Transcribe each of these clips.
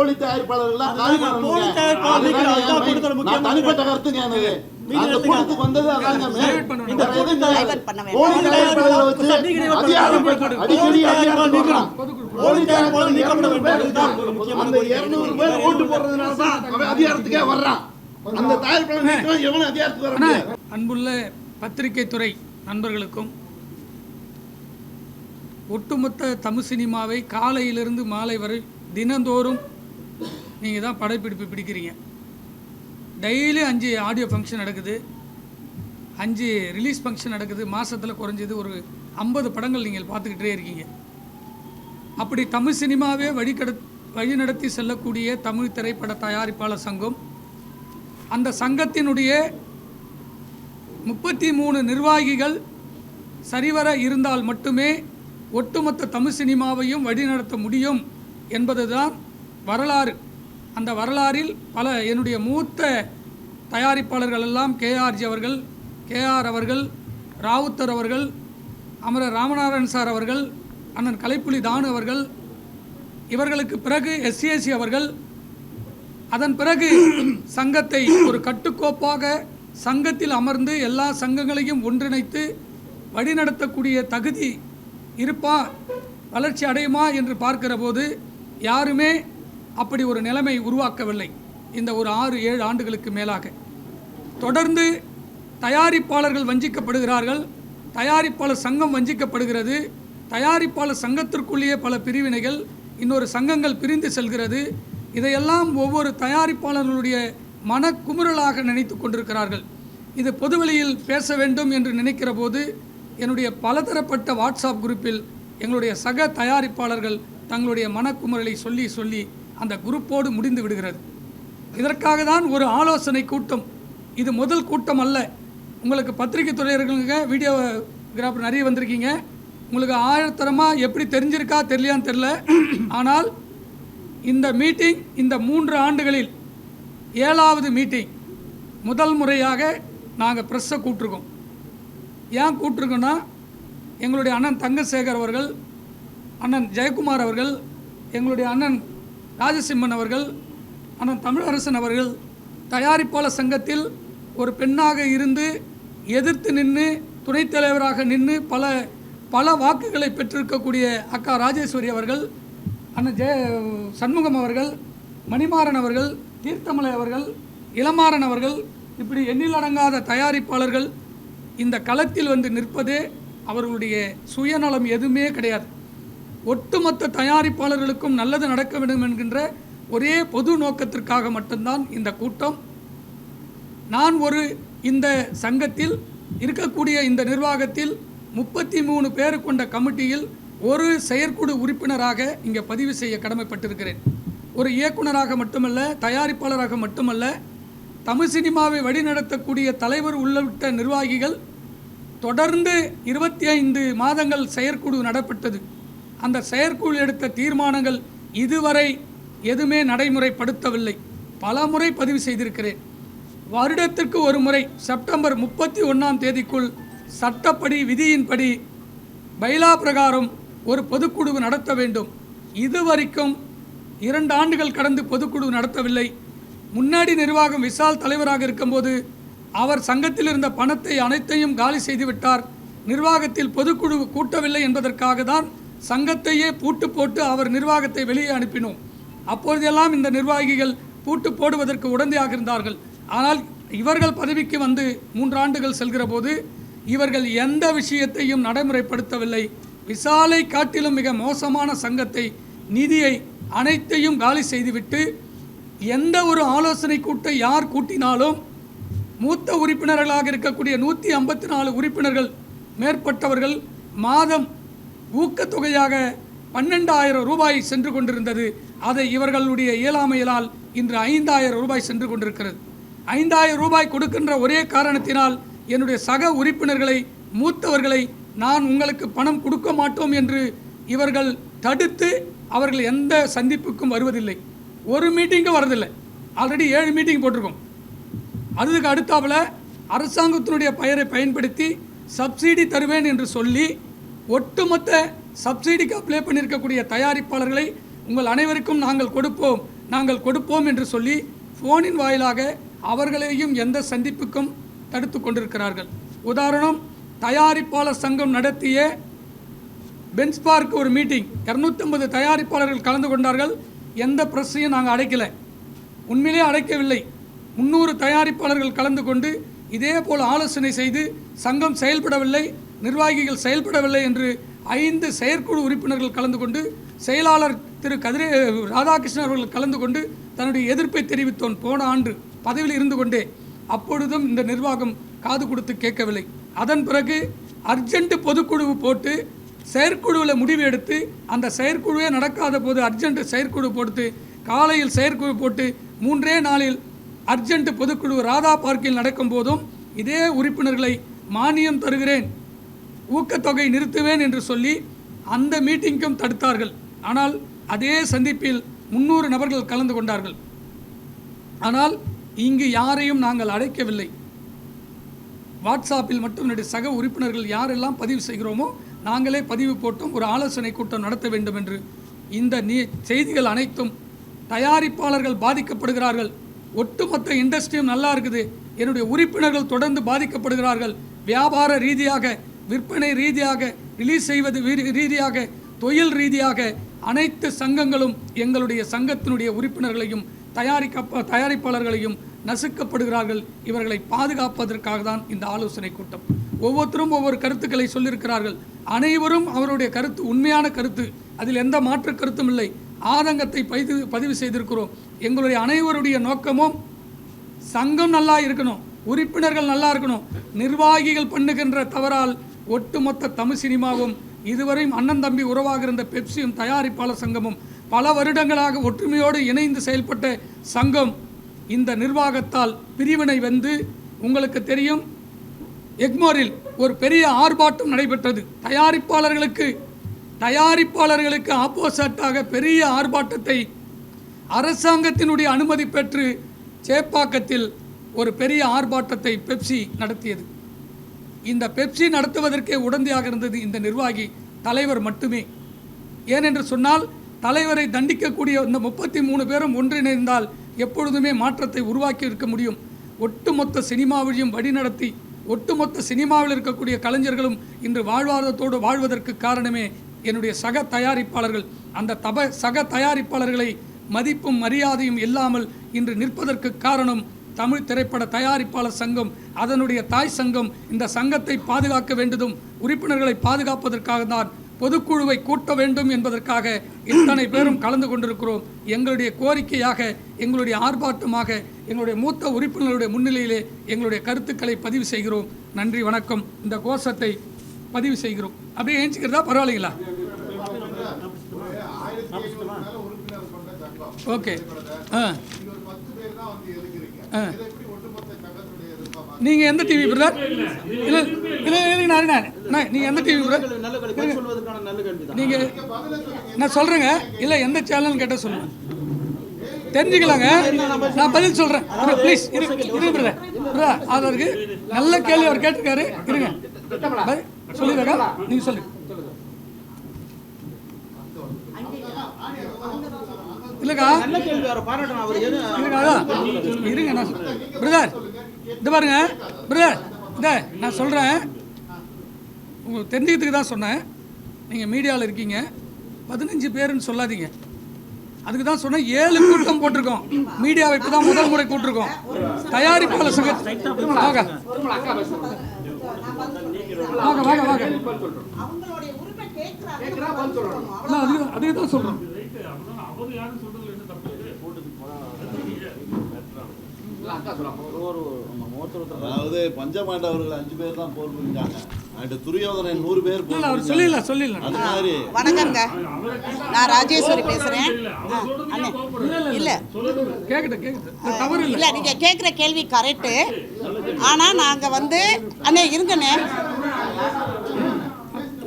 போலி தனிப்பட்ட கருத்துங்க அந்த. கூட்டத்துக்கு வந்தது அதாங்க தயாரிப்பாளர்களை வச்சு அடிக்கடி போலி அதிகாரம் தயாரிப்பாளர் அந்த. இருநூறு பேர் ஓட்டு போடுறதுனால தான் அதிகாரத்துக்கே வர்றான் அந்த தயாரிப்பாளர் எவனும் அதிகாரத்துக்கு அன்புள்ள பத்திரிகை துறை நண்பர்களுக்கும் ஒட்டுமொத்த தமிழ் சினிமாவை காலையிலிருந்து மாலை வரை தினந்தோறும் நீங்கள் தான் படப்பிடிப்பு பிடிக்கிறீங்க. டெய்லி அஞ்சு ஆடியோ ஃபங்க்ஷன் நடக்குது. அஞ்சு ரிலீஸ் ஃபங்க்ஷன் நடக்குது. மாதத்தில் குறைஞ்சது ஒரு ஐம்பது படங்கள் நீங்கள் பார்த்துக்கிட்டே இருக்கீங்க. அப்படி தமிழ் சினிமாவே வழிகட வழிநடத்தி செல்லக்கூடிய தமிழ் திரைப்பட தயாரிப்பாளர் சங்கம் அந்த சங்கத்தினுடைய முப்பத்தி மூணு நிர்வாகிகள் சரிவர இருந்தால் மட்டுமே ஒட்டுமொத்த தமிழ் சினிமாவையும் வழிநடத்த முடியும் என்பதுதான் வரலாறு. அந்த வரலாறில் பல என்னுடைய மூத்த தயாரிப்பாளர்கள் எல்லாம் கேஆர்ஜி அவர்கள் கேஆர் அவர்கள் ராவுத்தர் அவர்கள் அமரர் ராமநாதன் சார் அவர்கள் அண்ணன் கலைப்புலி தானு அவர்கள் இவர்களுக்கு பிறகு எஸ்சிஎஸ்சி அவர்கள் அதன் பிறகு சங்கத்தை ஒரு கட்டுக்கோப்பாக சங்கத்தில் அமர்ந்து எல்லா சங்கங்களையும் ஒன்றிணைத்து வழிநடத்தக்கூடிய தகுதி இருப்பா வளர்ச்சி அடையுமா என்று பார்க்கிற போது யாருமே அப்படி ஒரு நிலைமை உருவாக்கவில்லை. இந்த ஒரு ஆறு ஏழு ஆண்டுகளுக்கு மேலாக. தொடர்ந்து தயாரிப்பாளர்கள் வஞ்சிக்கப்படுகிறார்கள். தயாரிப்பாளர் சங்கம் வஞ்சிக்கப்படுகிறது. தயாரிப்பாளர் சங்கத்திற்குள்ளேயே பல பிரிவினைகள் இன்னொரு சங்கங்கள் பிரிந்து செல்கிறது. இதையெல்லாம் ஒவ்வொரு தயாரிப்பாளர்களுடைய மனக்குமுறலாக நினைத்து கொண்டிருக்கிறார்கள். இது பொதுவெளியில் பேச வேண்டும் என்று நினைக்கிற போது என்னுடைய பலதரப்பட்ட வாட்ஸ்அப் குரூப்பில் எங்களுடைய சக தயாரிப்பாளர்கள் தங்களுடைய மனக்குமுறலை சொல்லி சொல்லி அந்த குரூப்போடு முடிந்து விடுகிறது. இதற்காக தான் ஒரு ஆலோசனை கூட்டம். இது முதல் கூட்டம் அல்ல. உங்களுக்கு பத்திரிகை துறையர்களுங்க வீடியோகிராஃபர் நிறைய வந்திருக்கீங்க. உங்களுக்கு ஆயிரத்தரமாக எப்படி தெரிஞ்சிருக்கா தெரியலையான்னு தெரில ஆனால் இந்த மீட்டிங் இந்த மூன்று ஆண்டுகளில் ஏழாவது மீட்டிங். முதல் முறையாக நாங்கள் ப்ரெஸ்ஸை கூப்பிட்ருக்கோம் ஏன் கூப்பிட்ருக்கோன்னா எங்களுடைய அண்ணன் தங்கசேகர் அவர்கள் அண்ணன் ஜெயக்குமார் அவர்கள் எங்களுடைய அண்ணன் ராஜசிம்மன் அவர்கள் ஆனால் தமிழரசன் அவர்கள் தயாரிப்பாளர் சங்கத்தில் ஒரு பெண்ணாக இருந்து எதிர்த்து நின்று துணைத் தலைவராக நின்று பல பல வாக்குகளை பெற்றிருக்கக்கூடிய அக்கா ராஜேஸ்வரி அவர்கள் அண்ணன் ஜெய சண்முகம் அவர்கள் மணிமாறன் அவர்கள் தீர்த்தமலை அவர்கள் இளமாறன் அவர்கள் இப்படி எண்ணிலடங்காத தயாரிப்பாளர்கள் இந்த களத்தில் வந்து நிற்பதே அவர்களுடைய சுயநலம் எதுவுமே கிடையாது. ஒட்டுமொத்த தயாரிப்பாளர்களுக்கும் நல்லது நடக்க வேண்டும் என்கின்ற ஒரே பொது நோக்கத்திற்காக மட்டும்தான் இந்த கூட்டம். நான் ஒரு இந்த சங்கத்தில் இருக்கக்கூடிய இந்த நிர்வாகத்தில் முப்பத்தி மூணு பேர் கொண்ட கமிட்டியில் ஒரு செயற்குழு உறுப்பினராக இங்கே பதிவு செய்ய கடமைப்பட்டிருக்கிறேன். ஒரு இயக்குனராக மட்டுமல்ல தயாரிப்பாளராக மட்டுமல்ல தமிழ் சினிமாவை வழிநடத்தக்கூடிய தலைவர் உள்ளிட்ட நிர்வாகிகள் தொடர்ந்து இருபத்தி ஐந்து மாதங்கள் செயற்குழு நடப்பட்டது. அந்த செயற்குழு எடுத்த தீர்மானங்கள் இதுவரை எதுவுமே நடைமுறைப்படுத்தவில்லை. பல முறை பதிவு செய்திருக்கிறேன். வருடத்திற்கு ஒரு முறை செப்டம்பர் முப்பத்தி ஒன்றாம் தேதிக்குள் சட்டப்படி விதியின்படி பைலா பிரகாரம் ஒரு பொதுக்குழு நடத்த வேண்டும். இதுவரைக்கும் இரண்டு ஆண்டுகள் கடந்து பொதுக்குழு நடத்தவில்லை. முன்னாடி நிர்வாகம் விசால் தலைவராக இருக்கும்போது அவர் சங்கத்தில் இருந்த பணத்தை அனைத்தையும் காலி செய்துவிட்டார். நிர்வாகத்தில் பொதுக்குழு கூட்டவில்லை என்பதற்காக தான் சங்கத்தையே பூட்டு போட்டு அவர் நிர்வாகத்தை வெளியே அனுப்பினோம். அப்பொழுதெல்லாம் இந்த நிர்வாகிகள் பூட்டு போடுவதற்கு உடந்தையாக இருந்தார்கள். ஆனால் இவர்கள் பதவிக்கு வந்து மூன்றாண்டுகள் செல்கிற போது இவர்கள் எந்த விஷயத்தையும் நடைமுறைப்படுத்தவில்லை. விசாலை காட்டிலும் மிக மோசமான சங்கத்தை நிதியை அனைத்தையும் காலி செய்துவிட்டு எந்த ஒரு ஆலோசனை கூட்டை யார் கூட்டினாலும் மூத்த உறுப்பினர்களாக இருக்கக்கூடிய நூற்றி ஐம்பத்தி நாலு உறுப்பினர்கள் மேற்பட்டவர்கள் மாதம் ஊக்கத்தொகையாக பன்னெண்டாயிரம் ரூபாய் சென்று கொண்டிருந்தது. அதை இவர்களுடைய இயலாமையினால் இன்று ஐந்தாயிரம் ரூபாய் சென்று கொண்டிருக்கிறது. ஐந்தாயிரம் ரூபாய் கொடுக்கின்ற ஒரே காரணத்தினால் என்னுடைய சக உறுப்பினர்களை மூத்தவர்களை நான் உங்களுக்கு பணம் கொடுக்க மாட்டோம் என்று இவர்கள் தடுத்து அவர்கள் எந்த சந்திப்புக்கும் வருவதில்லை. ஒரு மீட்டிங்கும் வரதில்லை. ஆல்ரெடி ஏழு மீட்டிங் போட்டிருக்கோம். அதுக்கு அடுத்தாப்பில் அரசாங்கத்தினுடைய பெயரை பயன்படுத்தி சப்சிடி தருவேன் என்று சொல்லி ஒட்டுமொத்த சப்சிடிக்கு அப்ளை பண்ணியிருக்கக்கூடிய தயாரிப்பாளர்களை உங்கள் அனைவருக்கும் நாங்கள் கொடுப்போம். நாங்கள் கொடுப்போம் என்று சொல்லி ஃபோனின் வாயிலாக அவர்களையும் எந்த சந்திப்புக்கும் தடுத்து கொண்டிருக்கிறார்கள். உதாரணம் தயாரிப்பாளர் சங்கம் நடத்திய பென்ச் பார்க் ஒரு மீட்டிங் இரநூத்தம்பது தயாரிப்பாளர்கள் கலந்து கொண்டார்கள். எந்த ப்ரெஸ்ஸையும் நாங்கள் அடைக்கலை. உண்மையிலே அடைக்கவில்லை. முந்நூறு தயாரிப்பாளர்கள் கலந்து கொண்டு இதே போல் ஆலோசனை செய்து சங்கம் செயல்படவில்லை. நிர்வாகிகள் செயல்படவில்லை என்று ஐந்து செயற்குழு உறுப்பினர்கள் கலந்து கொண்டு செயலாளர் திரு கதிரே ராதாகிருஷ்ணன் அவர்கள் கலந்து கொண்டு தன்னுடைய எதிர்ப்பை தெரிவித்தோன் போன ஆண்டு பதவியில் இருந்து கொண்டே. அப்பொழுதும் இந்த நிர்வாகம் காது கொடுத்து கேட்கவில்லை. அதன் பிறகு அர்ஜென்ட் பொதுக்குழு போட்டு செயற்குழுவில் முடிவு எடுத்து அந்த செயற்குழுவே நடக்காத போது அர்ஜென்ட் செயற்குழு போட்டு காலையில் செயற்குழு போட்டு மூன்றே நாளில் அர்ஜென்ட் பொதுக்குழு ராதா பார்க்கில் நடக்கும் போதும் இதே உறுப்பினர்களை மானியம் தருகிறேன். ஊக்கத்தொகை நிறுத்துவேன் என்று சொல்லி அந்த மீட்டிங்க்கும் தடுத்தார்கள். ஆனால் அதே சந்திப்பில் முன்னூறு நபர்கள் கலந்து கொண்டார்கள். ஆனால் இங்கு யாரையும் நாங்கள் அழைக்கவில்லை. வாட்ஸ்அப்பில் மட்டும் என்னுடைய சக உறுப்பினர்கள் யாரெல்லாம் பதிவு செய்கிறோமோ நாங்களே பதிவு போட்டும் ஒரு ஆலோசனை கூட்டம் நடத்த வேண்டும் என்று இந்த நீ செய்திகள் அனைத்தும் தயாரிப்பாளர்கள் பாதிக்கப்படுகிறார்கள். ஒட்டுமொத்த இண்டஸ்ட்ரியும் நல்லா இருக்குது. என்னுடைய உறுப்பினர்கள் தொடர்ந்து பாதிக்கப்படுகிறார்கள். வியாபார ரீதியாக விற்பனை ரீதியாக ரிலீஸ் செய்வது ரீதியாக தொழில் ரீதியாக அனைத்து சங்கங்களும் எங்களுடைய சங்கத்தினுடைய உறுப்பினர்களையும் தயாரிக்க தயாரிப்பாளர்களையும் நசுக்கப்படுகிறார்கள். இவர்களை பாதுகாப்பதற்காக தான் இந்த ஆலோசனை கூட்டம். ஒவ்வொருத்தரும் ஒவ்வொரு கருத்துக்களை சொல்லியிருக்கிறார்கள். அனைவரும் அவருடைய கருத்து உண்மையான கருத்து. அதில் எந்த மாற்று கருத்தும் இல்லை. ஆதங்கத்தை பதிவு பதிவு செய்திருக்கிறோம். எங்களுடைய அனைவருடைய நோக்கமும் சங்கம் நல்லா இருக்கணும். உறுப்பினர்கள் நல்லா இருக்கணும். நிர்வாகிகள் பண்ணுகின்ற தவறால் ஒட்டுமொத்த தமிழ் சினிமாவும் இதுவரையும் அண்ணன் தம்பி உறவாக இருந்த பெப்சியும் தயாரிப்பாளர் சங்கமும் பல வருடங்களாக ஒற்றுமையோடு இணைந்து செயல்பட்ட சங்கம் இந்த நிர்வாகத்தால் பிரிவினை வந்து உங்களுக்கு தெரியும் எக்மோரில் ஒரு பெரிய ஆர்ப்பாட்டம் நடைபெற்றது. தயாரிப்பாளர்களுக்கு தயாரிப்பாளர்களுக்கு ஆப்போசிட்டாக பெரிய ஆர்ப்பாட்டத்தை அரசாங்கத்தினுடைய அனுமதி பெற்று சேப்பாக்கத்தில் ஒரு பெரிய ஆர்ப்பாட்டத்தை பெப்சி நடத்தியது. இந்த பெப்சி நடத்துவதற்கே உடந்தையாக இருந்தது இந்த நிர்வாகி தலைவர் மட்டுமே. ஏனென்று சொன்னால் தலைவரை தண்டிக்கக்கூடிய இந்த முப்பத்தி மூணு பேரும் ஒன்றிணைந்தால் எப்பொழுதுமே மாற்றத்தை உருவாக்கி இருக்க முடியும். ஒட்டுமொத்த சினிமாவையும் வழிநடத்தி ஒட்டுமொத்த சினிமாவில் இருக்கக்கூடிய கலைஞர்களும் இன்று வாழ்வாதாரத்தோடு வாழ்வதற்கு காரணமே என்னுடைய சக தயாரிப்பாளர்கள். அந்த தப சக தயாரிப்பாளர்களை மதிப்பும் மரியாதையும் இல்லாமல் இன்று நிற்பதற்கு காரணம் தமிழ் திரைப்பட தயாரிப்பாளர் சங்கம் அதனுடைய தாய் சங்கம் இந்த சங்கத்தை பாதுகாக்க வேண்டியதும் உறுப்பினர்களை பாதுகாப்பதற்காக தான் பொதுக்குழுவை கூட்ட வேண்டும் என்பதற்காக இத்தனை பேரும் கலந்து கொண்டிருக்கிறோம். எங்களுடைய கோரிக்கையாக எங்களுடைய ஆர்ப்பாட்டமாக எங்களுடைய மூத்த உறுப்பினர்களுடைய முன்னிலையிலே எங்களுடைய கருத்துக்களை பதிவு செய்கிறோம். நன்றி வணக்கம். இந்த கோஷத்தை பதிவு செய்கிறோம். அப்படியே ஏஞ்சிக்கிறதா? பரவாயில்லைங்களா? ஓகே. ஆ. நீங்கள் எந்த டிவி பிரதர் இல்லை இல்லை இல்லை. நான் நான். நான் நீங்கள் எந்த டிவி பிரதர் நீங்கள் நான் சொல்கிறேங்க இல்லை எந்த சேனல்னு கேட்டால் சொல்லுங்கள் தெரிஞ்சுக்கலாங்க. நான் பதில் சொல்கிறேன் ப்ளீஸ் இரு இரு பிரதர் பிரதர் அதற்கு நல்ல கேள்வி அவர் கேட்டிருக்காரு. இருங்க. பதில் சொல்லிடுறா நீங்கள் சொல்லுங்க. இல்லைக்கா? இருங்க நான் பிரதர் இது பாருங்க பிரதர் இந்த நான் சொல்கிறேன் உங்களுக்கு தெரிஞ்சுக்கிறதுக்கு தான் சொன்னேன். நீங்கள் மீடியாவில் இருக்கீங்க. பதினஞ்சு பேருன்னு சொல்லாதீங்க. அதுக்கு தான் சொன்னேன் ஏழு கூட்டம் போட்டிருக்கோம். மீடியாவை இப்போ தான் முதல் முறை கூட்டிருக்கோம் தயாரிப்பாளர் சங்க வாங்க. வாங்க வாங்க வாங்க. அவங்களுடைய உரிமை கேட்கிறாங்க ஒருத்தர் ஒருத்தர் அதாவது பஞ்சமாண்ட அவர்கள் அஞ்சு பேர் தான் போர் புரிஞ்சாங்க. அண்ட் துரியோதனன் நூறு பேர் அவர் சொல்லிடலாம் அது மாதிரி. வணக்கங்க நான் ராஜேஸ்வரி பேசுறேன். ஆ, அண்ணே இல்ல. கேட்கட்டும் இது தவறு இல்லை. இல்ல நீங்க கேக்குற கேள்வி கரெக்ட் ஆனா நாங்க வந்து அண்ணே இருங்கண்ணே.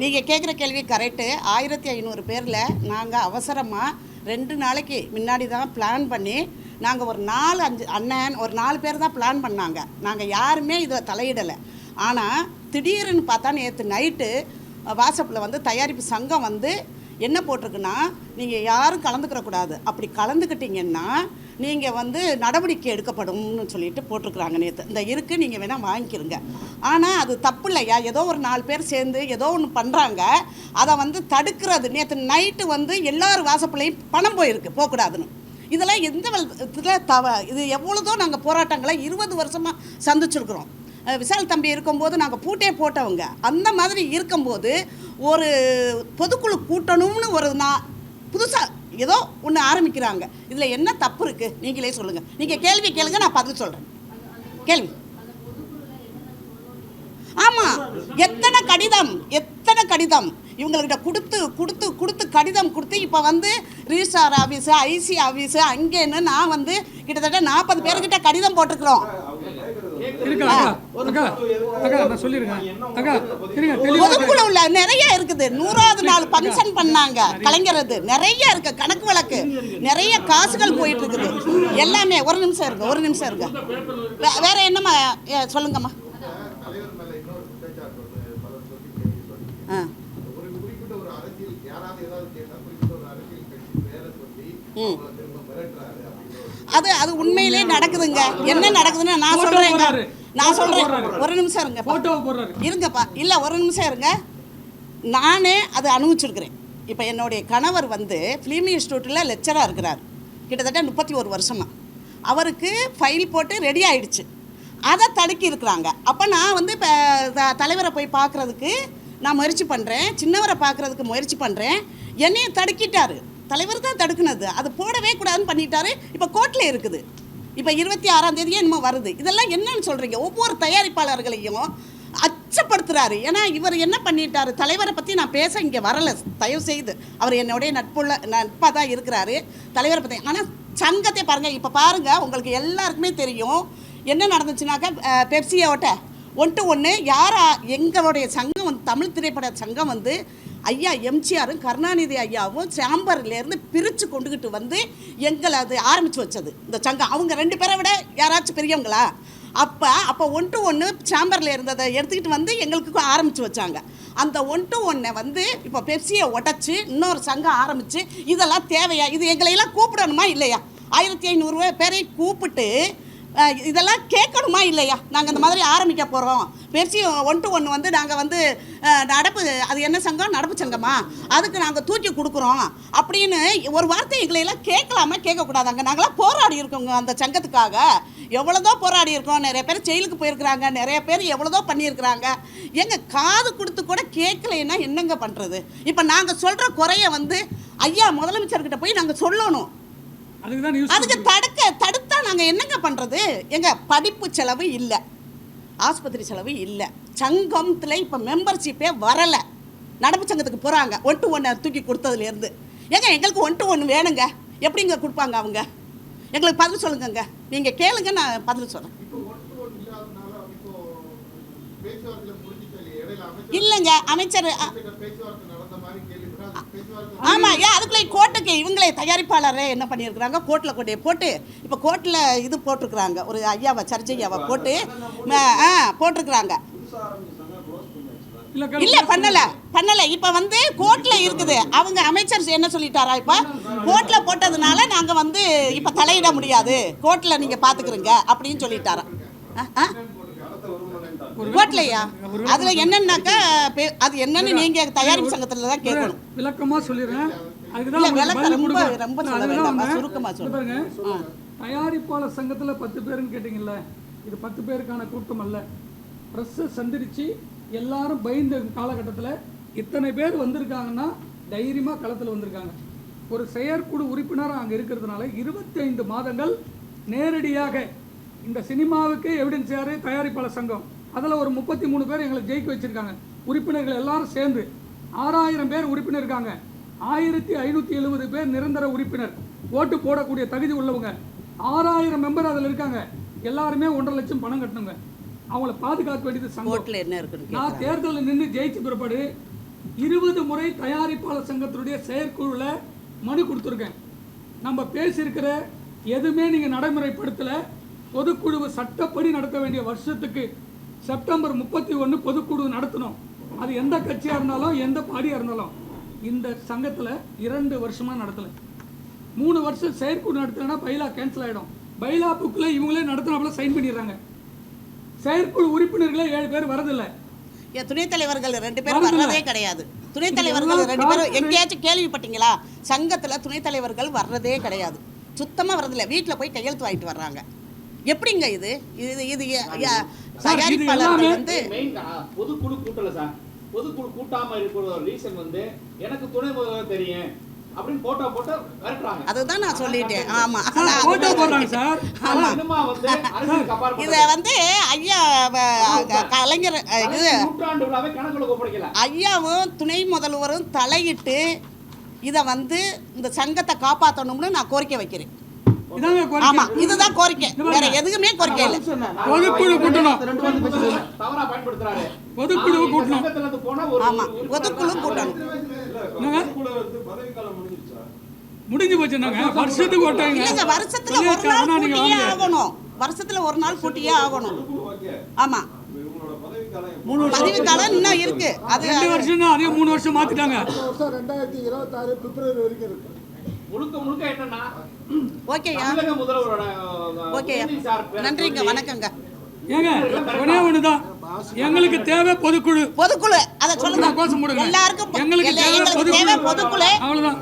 நீங்க கேக்குற கேள்வி கரெக்டு ஆயிரத்தி ஐநூறு பேர்ல நாங்க அவசரமா ரெண்டு நாளைக்கு முன்னாடி தான் பிளான் பண்ணி நாங்கள் ஒரு நாலு அஞ்சு அண்ணன் ஒரு நாலு பேர் தான் பிளான் பண்ணாங்க. நாங்கள் யாருமே இதை தலையிடலை. ஆனால் திடீர்னு பார்த்தா நேற்று நைட்டு வாட்ஸ்அப்பில் வந்து தயாரிப்பு சங்கம் வந்து என்ன போட்டிருக்குன்னா நீங்கள் யாரும் கலந்துக்கிறக்கூடாது அப்படி கலந்துக்கிட்டீங்கன்னா நீங்கள் வந்து நடவடிக்கை எடுக்கப்படும்னு சொல்லிட்டு போட்டிருக்கிறாங்க நேற்று இந்த இருக்கு நீங்கள் வேணால் வாங்கிக்கிறங்க ஆனால் அது தப்பு இல்லையா? ஏதோ ஒரு நாலு பேர் சேர்ந்து ஏதோ ஒன்று பண்ணுறாங்க அதை வந்து தடுக்கிறது. நேற்று நைட்டு வந்து எல்லார் வாசப்பிள்ளையும் பணம் போயிருக்கு. போகக்கூடாதுன்னு. இதெல்லாம் எந்த விதத்தில் தவ இது எவ்வளோதோ நாங்கள் போராட்டங்களை இருபது வருஷமாக சந்திச்சிருக்கிறோம். விசால் தம்பி இருக்கும்போது நாங்கள் பூட்டே போட்டவங்க. அந்த மாதிரி இருக்கும்போது ஒரு பொதுக்குழு கூட்டணும்னு ஒரு நான் புதுசாக ஏதோ ஒன்று ஆரம்பிக்கிறாங்க. இதில் என்ன தப்பு இருக்குது நீங்களே சொல்லுங்கள் நீங்கள் கேள்வி கேளுங்க நான் பதில் சொல்கிறேன் கேள்வி. ஆமாம் எத்தனை கடிதம் எத்தனை கடிதம்? இவங்கள்கிட்ட கொடுத்து கொடுத்து கொடுத்து கடிதம் கொடுத்து இப்போ வந்து ரிஜிஸ்டார் ஆஃபீஸு ஐசி ஆஃபீஸு அங்கேன்னு நான் வந்து கிட்டத்தட்ட நாற்பது பேர்கிட்ட கடிதம் போட்டிருக்கிறோம். இருக்கா? அக்கா அக்கா அக்கா நான் சொல்லிருக்கேன் அக்கா இருங்க தெளிவா பொதுக்குழுவில் நிறைய இருக்குது. நூறாவது நாள் ஃபங்க்ஷன் பண்ணாங்க. கலைஞரது. நிறைய இருக்கு கணக்கு வழக்கு. நிறைய காசுகள் போயிட்டு இருக்குது எல்லாமே ஒரு நிமிஷம் இருக்கு ஒரு நிமிஷம் இருக்கு வே- வேற என்னம்மா? சொல்லுங்கம்மா. தலைவர் மேல அது அது உண்மையிலே நடக்குதுங்க. என்ன நடக்குதுன்னு நான் போடுறாரு. நான் போடுறாரு. ஒரு நிமிஷம் இருங்க. இருங்கப்பா. இல்லை ஒரு நிமிஷம் இருங்க. நானே அதை அனுபவிச்சிருக்கிறேன். இப்போ என்னுடைய கணவர் வந்து ஃபிலிம் இன்ஸ்டியூட்டில் லெக்சராக இருக்கிறார். கிட்டத்தட்ட முப்பத்தி ஒரு வருஷமாக அவருக்கு ஃபைல் போட்டு ரெடி ஆயிடுச்சு. அதை தடுக்கி இருக்கிறாங்க. அப்போ நான் வந்து இப்போ தலைவரை போய் பார்க்குறதுக்கு நான் முயற்சி பண்ணுறேன் சின்னவரை பார்க்குறதுக்கு முயற்சி பண்ணுறேன் என்னையை தடுக்கிட்டாரு. தலைவர் தான் தடுக்குனது. அது போடவே கூடாதுன்னு பண்ணிட்டாரு. இப்போ கோர்ட்டில் இருக்குது. இப்போ இருபத்தி ஆறாம் தேதியே என்னமோ வருது. இதெல்லாம் என்னன்னு சொல்கிறீங்க ஒவ்வொரு தயாரிப்பாளர்களையும் அச்சப்படுத்துறாரு. ஏன்னா இவர் என்ன பண்ணிட்டாரு? தலைவரை பற்றி நான் பேச இங்கே வரல. தயவு செய்து அவர் என்னுடைய நட்புள்ள நட்பாக தான் இருக்கிறாரு. தலைவரை பற்றி ஆனால் சங்கத்தை பாருங்கள் இப்போ பாருங்கள் உங்களுக்கு எல்லாருக்குமே தெரியும். என்ன நடந்துச்சுனாக்கா பெப்சியோட்ட ஒன் டு ஒன்று யாரா எங்களுடைய சங்கம் வந்து தமிழ் திரைப்பட சங்கம் வந்து ஐயா எம்ஜிஆரும் கருணாநிதி ஐயாவும் சேம்பர்லேருந்து பிரித்து கொண்டுக்கிட்டு வந்து எங்களை அது ஆரம்பித்து வச்சது. இந்த சங்கம். அவங்க ரெண்டு பேரை விட யாராச்சும் பெரியவங்களா? அப்போ அப்போ ஒன் டு ஒன்று சேம்பரில் இருந்ததை எடுத்துக்கிட்டு வந்து எங்களுக்கு ஆரம்பித்து வச்சாங்க. அந்த ஒன் டு ஒன்னை வந்து இப்போ பெப்சியை உடச்சி இன்னொரு சங்கம் ஆரம்பித்து இதெல்லாம் தேவையா? இது எங்களையெல்லாம் கூப்பிடணுமா? இல்லையா? ஆயிரத்தி ஐநூறுரூவா பேரை கூப்பிட்டு இதெல்லாம் கேட்கணுமா இல்லையா? நாங்கள் இந்த மாதிரி ஆரம்பிக்க போகிறோம் பெப்சி ஒன் டு ஒன் வந்து நாங்கள் வந்து நடப்பு அது என்ன சங்கம்? நடப்பு சங்கமா? அதுக்கு நாங்கள் தூக்கி கொடுக்குறோம். அப்படின்னு ஒரு வார்த்தை எங்களையெல்லாம் கேட்கலாமா? கேட்கக்கூடாதாங்க நாங்களாம் போராடி இருக்கோங்க அந்த சங்கத்துக்காக. எவ்வளோதோ போராடி இருக்கோம். நிறைய பேர் ஜெயிலுக்கு போயிருக்கிறாங்க. நிறைய பேர் எவ்வளோதோ பண்ணியிருக்கிறாங்க. எங்க காது கொடுத்து கூட கேட்கலைன்னா என்னங்க பண்ணுறது இப்போ நாங்கள் சொல்கிற குறைய வந்து ஐயா முதலமைச்சர்கிட்ட போய் நாங்கள் சொல்லணும். அதுக்கு தடுக்க நாங்கள் என்னங்க பண்ணுறது எங்க படிப்பு செலவு இல்லை. ஆஸ்பத்திரி செலவு இல்லை. சங்கத்தில் இப்போ மெம்பர்ஷிப்பே வரலை. நடப்பு சங்கத்துக்கு போகிறாங்க ஒன் டு ஒன்னை தூக்கி கொடுத்ததுலேருந்து. ஏங்க எங்களுக்கு ஒன் டு ஒன்று வேணுங்க. எப்படிங்க கொடுப்பாங்க அவங்க? எங்களுக்கு பதில் சொல்லுங்கங்க. நீங்கள் கேளுங்க நான் பதில் சொல்கிறேன் இல்லைங்க அமைச்சர் அ- கிட்ட பேச்சுவார்த்தை நடந்த மாதிரி கேள்விப்பட்டேன் அது பேச்சுவார்த்தை ஆமா ஏன் அதுக்குள்ளே கோர்ட்டுக்கு இவங்களே தயாரிப்பாளரே என்ன பண்ணியிருக்கிறாங்க? கோர்ட்டில் கொண்டு போட்டு இப்போ கோர்ட்டில் இது போட்டிருக்கிறாங்க. ஒரு ஐயாவை ஐயாவை போட்டு ஆ போட்டிருக்கிறாங்க. இல்ல பண்ணல பண்ணல. இப்ப வந்து கோர்ட்ல இருக்குது. அவங்க அமைச்சர் என்ன சொல்லிட்டாரா இப்ப? கோர்ட்ல போட்டதுனால நாங்க வந்து இப்ப தலையிட முடியாது. கோர்ட்ல நீங்க பாத்துக்கிறீங்க அப்படின்னு சொல்லிட்டாராம் கோர்ட்லயா அதுல என்னன்னாக்கா அது என்னன்னு நீங்க தயாரிப்பு சங்கத்துல தான் கேட்கணும். விளக்கமா சொல்லிடுறேன். ரொம்ப- ரொம்ப சொல்ல அதுக்கு தான் வேண்டாம்ப்பா, வந்தேன். சுருக்கமா இங்க சொல்லு. பாருங்க. ஆ. தயாரிப்பாளர் சங்கத்தில் பத்து பேருன்னு கேட்டிங்கல்ல இது பத்து பேருக்கான கூட்டம் அல்ல. ப்ரெஸ்ஸை சந்திரிச்சு எல்லாரும் பயந்த காலகட்டத்தில் இத்தனை பேர் வந்திருக்காங்கன்னா தைரியமாக களத்தில் வந்திருக்காங்க. ஒரு செயற்குழு உறுப்பினர் அங்கே இருக்கிறதுனால இருபத்தைந்து மாதங்கள் நேரடியாக இந்த சினிமாவுக்கு எவிடன்ஸ் யாரு? தயாரிப்பாளர் சங்கம். அதில் ஒரு முப்பத்தி மூணு பேர் எங்களை ஜெயிக்க வச்சிருக்காங்க. உறுப்பினர்கள் எல்லாரும் சேர்ந்து ஆறாயிரம் பேர் உறுப்பினர் இருக்காங்க. ஆயிரத்தி ஐநூற்றி எழுபது பேர் நிரந்தர உறுப்பினர். ஓட்டு போடக்கூடிய தகுதி உள்ளவங்க. ஆறாயிரம் மெம்பர் அதில் இருக்காங்க. எல்லாருமே ஒன்றரை லட்சம் பணம் கட்டணுங்க. அவங்கள பாதுகாக்க வேண்டியது சங்கம். கோர்ட்ல என்ன நான். தேர்தலில் நின்று ஜெயிச்ச பிற்பாடு இருபது முறை தயாரிப்பாளர் சங்கத்தினுடைய செயற்குழுவில் மனு கொடுத்துருக்கேன். நம்ம பேசியிருக்கிற எதுவுமே நீங்கள் நடைமுறைப்படுத்தலை. பொதுக்குழு சட்டப்படி நடத்த வேண்டிய வருஷத்துக்கு செப்டம்பர் முப்பத்தி ஒன்று பொதுக்குழு நடத்தணும். அது எந்த கட்சியாக இருந்தாலும் எந்த பாடியாக இருந்தாலும். இந்த சங்கத்தில் இரண்டு வருஷமாக நடத்தலை. மூணு வருஷம் செயற்குழு நடத்தலைன்னா பைலா கேன்சல் ஆகிடும் பைலா புக்கில் இவங்களே நடத்தினாப்புல சைன் பண்ணிடுறாங்க. செயற்குழு உறுப்பினர்களே ஏழு பேர் வரதில்லை. துணைத் தலைவர்கள் ரெண்டு பேரும். வர்றதே கிடையாது. துணைத் தலைவர்கள் ரெண்டு பேரும்? எங்கேயாச்சும் கேள்விப்பட்டீங்களா? சங்கத்துல துணைத் தலைவர்கள் வர்றதே கிடையாது. சுத்தமா வர்றதில்ல. வீட்ல போய் கையெழுத்து வாங்கிட்டு வர்றாங்க. எப்படிங்க இது இது இது தயாரிப்பாளர்கள் வந்து பொதுக்குழு கூட்டல சார். பொதுக்குழு கூட்டாம இருக்கிற ஒரு ரீசன் வந்து எனக்கு துணை முதல்வர் தெரியும் அப்படின்னு போட்டோ போட்டு விரட்டுறாங்க. அதுதான் நான் சொல்லிட்டேன். ஆமா. போட்டோ போடுறாங்க. சார். இத வந்து ஐயா கலைஞர் இது ஐயாவும் துணை முதல்வரும் தலையிட்டு இதை வந்து இந்த சங்கத்தை காப்பாற்றணும்னு நான் கோரிக்கை வைக்கிறேன். ஆமா கோரிக்கை. இதுதான் கோரிக்கை. வேற எதுவுமே கோரிக்கை இல்லை. பொதுக்குழு கூட்டணும். பொதுக்குழு கூட்டணும். ஆமா பொதுக்குழு கூட்டணும். முடிஞ்சு போச்சு என்னங்க? வருஷத்துக்கு ஓட்டாங்க இல்லைங்க வருஷத்துல ஒரு நாள் கூட்டியே ஆகணும். வருஷத்துல ஒரு நாள் கூட்டியே ஆகணும். ஆமா. இவங்களோட பதவிக்காலம் மூணு வருஷம். பதவி காலம் இன்னும் இருக்கு. அது ரெண்டு வருஷம்னா அதே மூணு வருஷம் மாத்திட்டாங்க. வருஷம் ரெண்டாயிரத்தி இருபத்தாறு பிப்ரவரி வரைக்கும் இருக்கு. முழுக்க முழுக்க என்னன்னா ஓகேயா? ஓகேயா? நன்றிங்க வணக்கங்க. ஏங்க ஒரே ஒண்ணுதான். எங்களுக்கு தேவை பொதுக்குழு. பொதுக்குழு அதை சொல்லுங்க. கோஷம் போடுங்க. எல்லாருக்கும் எங்களுக்கு தேவை பொதுக்குழு. அவ்வளவுதான்.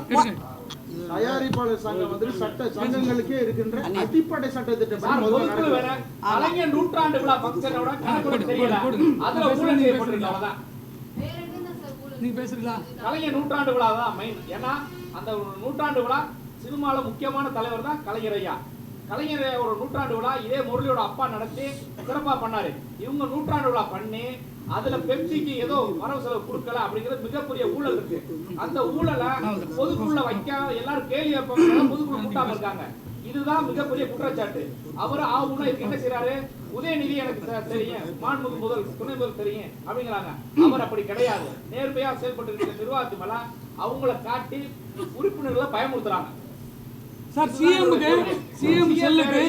தயாரிப்பாளர் சங்கம் வந்து சட்ட சங்கங்களுக்கே இருக்கின்ற அடிப்படை சட்ட திட்டம் கலைஞர் நூற்றாண்டு விழா தெரியல. அதுல ஊழல் செய்யப்பட்டிருக்கு அவ்வளவுதான். நீங்க பேசுறீங்களா? கலைஞர் நூற்றாண்டு விழா தான் மெயின் ஏன்னா அந்த நூற்றாண்டு விழா சினிமால முக்கியமான தலைவர் தான் கலைஞர் ஐயா. கலைஞர் ஒரு நூற்றாண்டு விழா இதே முரளியோட அப்பா நடத்தி சிறப்பா பண்ணாரு. இவங்க நூற்றாண்டு விழா பண்ணி அதுல பெப்சிக்கு ஏதோ வரவு செலவு கொடுக்கல அப்படிங்கிறது மிகப்பெரிய ஊழல் இருக்கு. அந்த ஊழலை பொதுக்குள்ள வைக்காம எல்லாரும் கேள்வி வைப்பாங்க பொதுக்குழு கூட்டாம இருக்காங்க. இதுதான் மிகப்பெரிய குற்றச்சாட்டு. அவர் ஆவுனா இதுக்கு என்ன செய்யறாரு உதயநிதி எனக்கு தெரியும். மாண்புமிகு முதல் துணை முதல் தெரியும் அப்படிங்கிறாங்க. அவர் அப்படி கிடையாது. நேர்மையா செயல்பட்டு இருக்கிற நிர்வாகத்து மேல அவங்கள காட்டி உறுப்பினர்களை பயமுறுத்துறாங்க. சார் சிஎம்க்கு சிஎம் செல்லுக்கு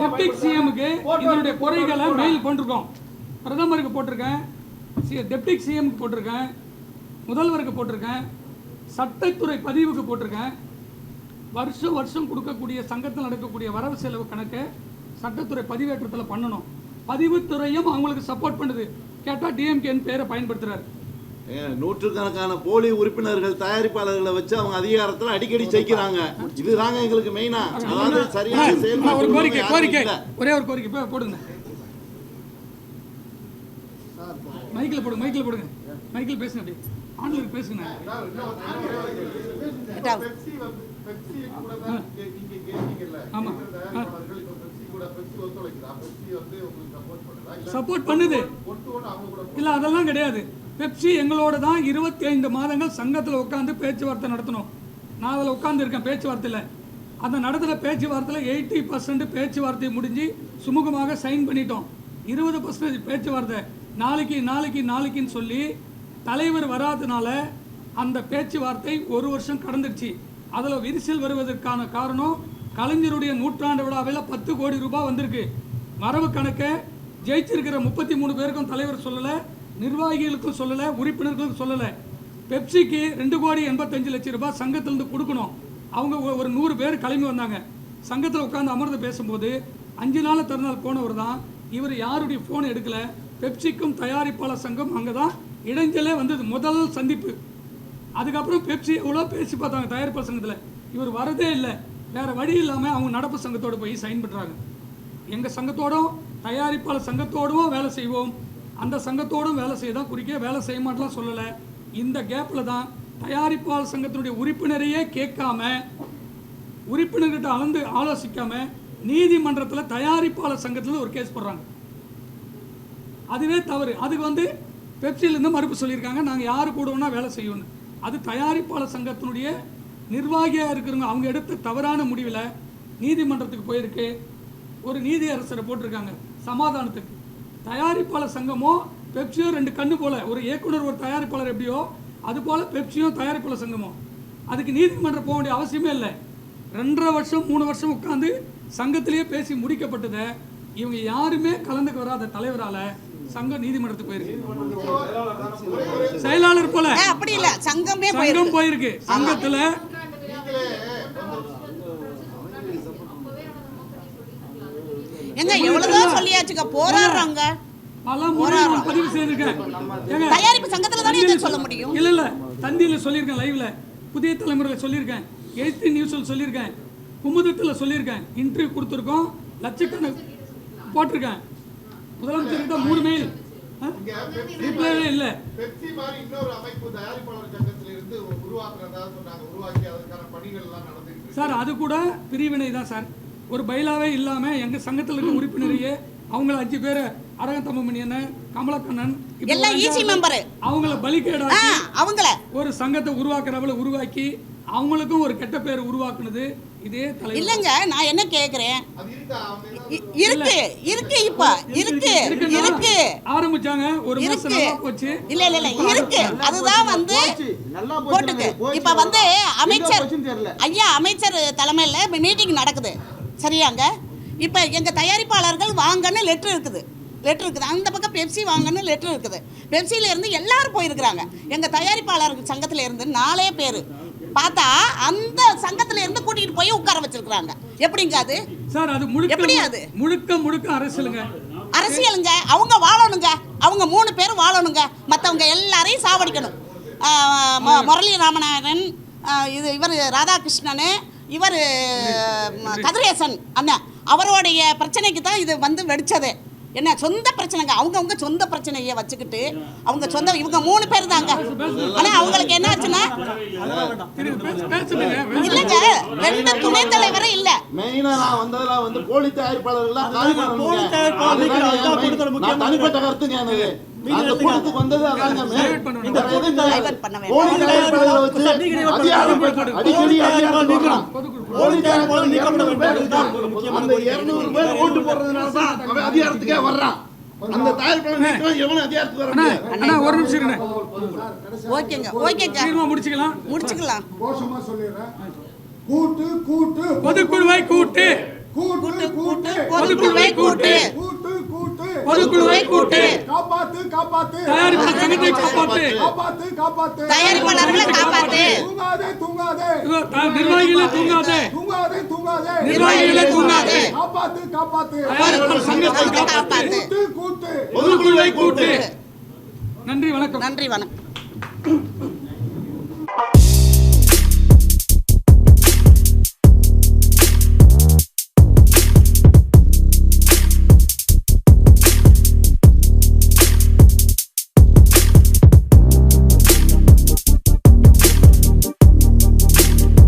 டெப்டி சிஎம்க்கு இதனுடைய குறைகளை மெயில் போட்டிருக்கோம். பிரதமருக்கு போட்டிருக்கேன் சி டெப்டி சிஎம்க்கு போட்டிருக்கேன் முதல்வருக்கு போட்டிருக்கேன் சட்டத்துறை பதிவுக்கு போட்டிருக்கேன். வருஷம் வருஷம் கொடுக்கக்கூடிய சங்கத்தில் நடக்கக்கூடிய வரவு செலவு கணக்கை சட்டத்துறை பதிவேற்றத்தில் பண்ணணும். பதிவுத்துறையும் அவங்களுக்கு சப்போர்ட் பண்ணுது. கேட்டால் டிஎம்கேன்னு பேரை பயன்படுத்துகிறார் நூற்றுக்கணக்கான போலி உறுப்பினர்கள் தயாரிப்பாளர்களை வச்சு அவங்க அதிகாரத்துல அடிக்கடி ஜெயிக்கிறாங்க. இதுதாங்க எங்களுக்கு மெயினா அதாவது சரியான செயல்பாடு ஒரு கோரிக்கை கோரிக்கை. ஒரே ஒரு கோரிக்கை போடுங்க. மைக்கில் போடுங்க மைக்கில் போடுங்க. மைக்கில் பேசுங்க அப்படி ஆன்லைன் பேசுங்க. ஆமா. சப்போர்ட் பண்ணுதா. இல்லை அதெல்லாம் கிடையாது. பெப்சி எங்களோட தான் இருபத்தி ஐந்து மாதங்கள் சங்கத்தில் உட்காந்து பேச்சுவார்த்தை நடத்தணும். நான் அதில் உட்காந்துருக்கேன் பேச்சுவார்த்தையில். அந்த நடத்துகிற பேச்சுவார்த்தையில் எயிட்டி பர்சன்ட் பேச்சுவார்த்தை முடிஞ்சு சுமூகமாக சைன் பண்ணிட்டோம். இருபது பர்சன்டேஜ் பேச்சுவார்த்தை. நாளைக்கு நாளைக்கு நாளைக்குன்னு சொல்லி தலைவர் வராதனால அந்த பேச்சுவார்த்தை ஒரு வருஷம் கடந்துடுச்சு அதில் விரிசல் வருவதற்கான காரணம் கலைஞருடைய நூற்றாண்டு விழாவில் பத்து கோடி ரூபாய் வந்திருக்கு. வரவு கணக்கை ஜெயிச்சிருக்கிற முப்பத்தி மூணு பேருக்கும் தலைவர் சொல்லலை. நிர்வாகிகளுக்கும் சொல்லலை உறுப்பினர்களுக்கும் சொல்லலை. பெப்சிக்கு ரெண்டு கோடி எண்பத்தஞ்சு லட்சம் ரூபாய் சங்கத்திலேருந்து கொடுக்கணும். அவங்க ஒரு நூறு பேர் கிளம்பி வந்தாங்க. சங்கத்தில் உட்காந்து அமர்ந்து பேசும்போது அஞ்சு நாள் திறநாள் போனவர் தான் இவர் யாருடைய ஃபோன் எடுக்கலை. பெப்சிக்கும் தயாரிப்பாளர் சங்கம் அங்கே தான் இடைஞ்சலே வந்தது முதல் சந்திப்பு. அதுக்கப்புறம் பெப்சி எவ்வளோ பேசி பார்த்தாங்க தயாரிப்பாளர் சங்கத்தில். இவர் வரதே இல்லை. வேறு வழி இல்லாமல் அவங்க நடப்பு சங்கத்தோடு போய் சைன் பண்ணுறாங்க எங்கள் சங்கத்தோடும் தயாரிப்பாளர் சங்கத்தோடும் வேலை செய்வோம். அந்த சங்கத்தோடும் வேலை செய்ய தான் குறிக்க வேலை செய்ய மாட்டலாம் சொல்லலை. இந்த கேப்பில் தான் தயாரிப்பாளர் சங்கத்தினுடைய உறுப்பினரையே கேட்காம உறுப்பினர்கிட்ட அளந்து ஆலோசிக்காம நீதிமன்றத்தில் தயாரிப்பாளர் சங்கத்தில் ஒரு கேஸ் போடுறாங்க. அதுவே தவறு. அதுக்கு வந்து பெப்சிலேருந்து மறுப்பு சொல்லியிருக்காங்க. நாங்கள் யார் கூடவுன்னா வேலை செய்யணும் அது தயாரிப்பாளர் சங்கத்தினுடைய நிர்வாகியாக இருக்கிறவங்க அவங்க எடுத்த தவறான முடிவில் நீதிமன்றத்துக்கு போயிருக்கு. ஒரு நீதியரசரை போட்டிருக்காங்க. சமாதானத்துக்கு. தயாரிப்பாளர் சங்கமோ பெப்சியோ ரெண்டு கண்ணு போல. ஒரு இயக்குனர் ஒரு தயாரிப்பாளர் எப்படியோ அது போல பெப்சியும் தயாரிப்பாளர் சங்கமோ. அதுக்கு நீதிமன்றம் போக வேண்டிய அவசியமே இல்லை. ரெண்டரை வருஷம் மூணு வருஷம் உட்காந்து சங்கத்திலேயே பேசி முடிக்கப்பட்டதை இவங்க யாருமே கலந்துக்க வராத தலைவரால் சங்கம் நீதிமன்றத்துக்கு போயிருக்கு. செயலாளர் போல. அப்படி இல்ல. சங்கமே சங்கம் போயிருக்கு. போயிருக்கு. சங்கத்துல சொல்லியாச்சுங்க போராடுறாங்க. பல முறை நான் பதிவு செய்திருக்கேன் தயாரிப்பு சங்கத்துல தானே சொல்ல முடியும்? இல்ல இல்ல. தந்தியில சொல்லியிருக்கேன் லைவ்ல புதிய தலைமுறையில சொல்லியிருக்கேன். எயித்து நியூஸ்ல சொல்லியிருக்கேன். குமுதத்துல சொல்லியிருக்கேன். இன்டர்வியூ கொடுத்துருக்கோம். லட்சக்கணக்கு போட்டிருக்கேன். முதலமைச்சர்கிட்ட மூணு மெயில் ரிப்ளைவே இல்லை. பெப்சி மாதிரி இன்னொரு அமைப்பு தயாரிப்பாளர் சங்கத்திலிருந்து இருந்து உருவாக்குறதா சொன்னாங்க. உருவாக்கி அதற்கான பணிகள் எல்லாம் நடந்துட்டு இருக்கு. சார் அது கூட பிரிவினை தான் சார். ஒரு பைலாவே இல்லாமல் எங்கள் சங்கத்தில் இருக்க உறுப்பினரையே அவங்கள அஞ்சு பேர் அடகத்தம்மணி அண்ணன் கமலக்கண்ணன் எல்லாம் ஈசி மெம்பரு. அவங்கள ஆ பலிகேடாக்கி அவங்கள. ஒரு சங்கத்தை உருவாக்குறவள உருவாக்கி அவங்களுக்கும் ஒரு கெட்ட பேர் உருவாக்குனது இதே தலைவர். இல்லைங்க நான் என்ன கேக்குறேன்? அது இருக்கா? இருக்கு இருக்கு இப்ப. இருக்கு இருக்கு ஆரம்பிச்சாங்க ஒரு போச்சு. இல்ல இல்ல இல்ல இருக்கு. அதுதான் வந்து போச்சு. நல்லா போச்சு போட்டுக்கு. இப்ப வந்து அமைச்சர். ஐயா அமைச்சர் தலைமையில மீட்டிங் நடக்குது. சரியாங்க இப்ப எங்க தயாரிப்பாளர்கள் வாங்கன்னு லெட்டர் இருக்குது. லெட்டர் இருக்குது. அந்த பக்கம் பெப்சி வாங்கன்னு லெட்டர் இருக்குது. பெப்சில இருந்து எல்லாரும் போயிருக்கிறாங்க. எங்க தயாரிப்பாளர்கள் சங்கத்துல இருந்து நாலே பேர். பார்த்தா அந்த சங்கத்துல இருந்து கூட்டிட்டு போய் உட்கார வச்சிருக்காங்க எப்படிங்க அது? சார் அது எப்படி முழுக்க அது? முழுக்க முழுக்க அரசியலுங்க. அரசியலுங்க. அவங்க வாழணுங்க. அவங்க மூணு பேர் வாழணுங்க. மற்றவங்க எல்லாரையும் சாவடிக்கணும். முரளி ராமநாதன் இது இவர் ராதாகிருஷ்ணன் இவர் கதிரேசன் அண்ணன் அவருடைய பிரச்சனைக்கு தான் இது வந்து வெடிச்சது. என்ன சொந்த பிரச்சனைங்க. அவங்கவுங்க சொந்த பிரச்சனையை வச்சுக்கிட்டு அவங்க சொந்த இவங்க மூணு பேர் தாங்க. ஆனால் அவங்களுக்கு என்ன ஆச்சுன்னா இல்லைங்க ரெண்டு துணைத் தலைவரும் இல்லை. மெயினா நான் வந்ததுல வந்து போலி. நான் தனிப்பட்ட கருத்துங்க எனக்கு அந்த கூட்டத்துக்கு வந்தது அதாங்க main. வேற எதுவும் கிடையாது. Divert பண்ண வேண்டாம். போலி தயாரிப்பாளர்களை வச்சு அதிகாரம் அடிக்கடி அதிகாரம் கொடுக்குறான். போலி தயாரிப்பாளர் 200 பேர் இருக்கான். அந்த 200 பேர் ஓட்டு போடுறதுனால தான் அவன் அதிகாரத்துக்கே வர்றான். அந்த ஒரு நிமிஷம் ஓகேங்க ஓகேங்க. சீக்கிரமா முடிச்சுக்கலாம். முடிச்சுக்கலாம். கோஷமா சொல்லிடுறேன். கூட்டு கூட்டு பொதுக்குழுவை கூட்டு. கூட்டு கூட்டு பொதுக்குழுவை கூட்டு. பொதுக்குழுவை கூட்டு. காப்பாத்து காப்பாத்து. சங்கத்தை காப்பாத்து காப்பாத்து. காப்பாத்து தயாரிப்பாளர்களை காப்பாத்து. தூங்காதே தூங்காதே. நிர்வாகிகளே தூங்காதே. தூங்காதே தூங்காதே. நிர்வாகிகளே தூங்காதே. காப்பாத்து காப்பாத்து. தயாரிப்பாளர் சங்கத்தை சங்கத்தை காப்பாத்து. கூட்டு பொதுக்குழுவை கூட்டு. நன்றி வணக்கம். நன்றி வணக்கம்.